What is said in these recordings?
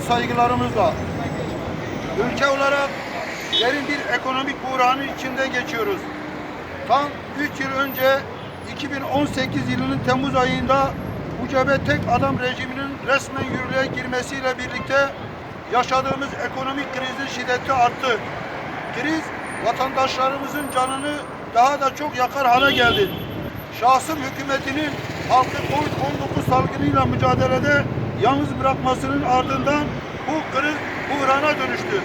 saygılarımızla. Ülke olarak derin bir ekonomik buhranı içinden geçiyoruz. Tam 3 yıl önce 2018 yılının Temmuz ayında UCB tek adam rejiminin resmen yürürlüğe girmesiyle birlikte yaşadığımız ekonomik krizin şiddeti arttı. Kriz vatandaşlarımızın canını daha da çok yakar hale geldi. Şahsım hükümetinin halkı Covid-19 salgınıyla mücadelede yalnız bırakmasının ardından bu kriz buhrana dönüştü.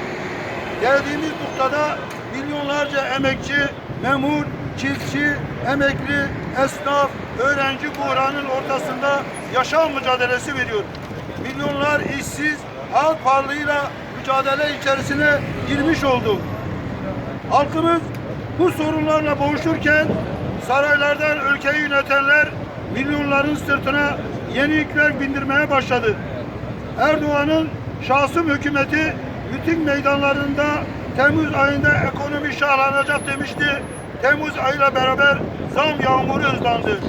Geldiğimiz noktada milyonlarca emekçi, memur, çiftçi, emekli, esnaf, öğrenci buhranın ortasında yaşam mücadelesi veriyor. Milyonlar işsiz, halk varlığıyla mücadele içerisine girmiş oldu. Halkımız bu sorunlarla boğuşurken saraylardan ülkeyi yönetenler milyonların sırtına yeni yükler bindirmeye başladı. Erdoğan'ın şahsım hükümeti miting meydanlarında Temmuz ayında ekonomi şahlanacak demişti. Temmuz ayıyla beraber zam yağmuru hızlandı.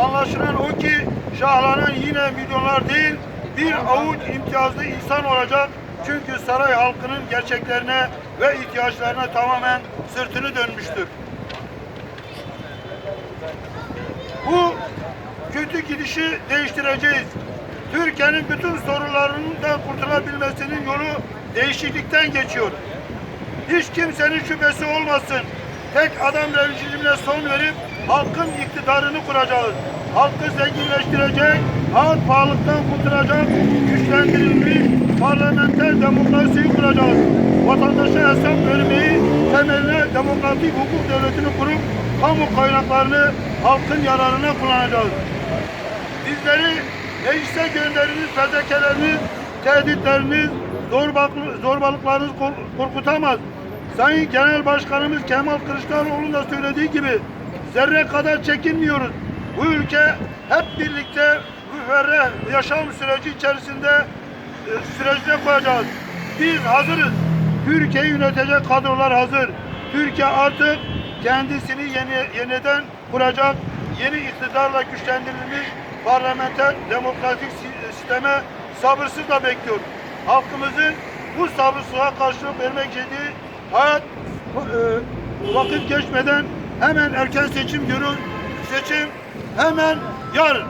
Anlaşılan o ki şahlanan yine milyonlar değil bir avuç imtiyazlı insan olacak. Çünkü saray halkının gerçeklerine ve ihtiyaçlarına tamamen sırtını dönmüştür. Bu gidişi değiştireceğiz. Türkiye'nin bütün sorunlarından kurtulabilmesinin yolu değişiklikten geçiyor. Hiç kimsenin şüphesi olmasın. Tek adam rejimine son verip halkın iktidarını kuracağız. Halkı zenginleştirecek, halk pahalılıktan kurtaracak, güçlendirilmiş parlamenter demokrasiyi kuracağız. Vatandaşa hesap vermeyi temeline demokratik hukuk devletini kurup kamu kaynaklarını halkın yararına kullanacağız. Bizleri meclise gönderiniz fezekeleriniz, tehditleriniz, zorbalık, zorbalıklarınız kor- korkutamaz. Sayın Genel Başkanımız Kemal Kılıçdaroğlu'nun da söylediği gibi zerre kadar çekinmiyoruz. Bu ülke hep birlikte müferreh yaşam süreci içerisinde e, sürecine koyacağız. Biz hazırız. Türkiye'yi yönetecek kadrolar hazır. Türkiye artık kendisini yeni, yeniden kuracak, yeni iktidarla güçlendirilmiş parlamenter demokratik si- sisteme sabırsızla bekliyor. Halkımızın bu sabırsızlığa karşılık vermek istediği hayat e, vakit geçmeden hemen erken seçim diyoruz. Seçim hemen yarın.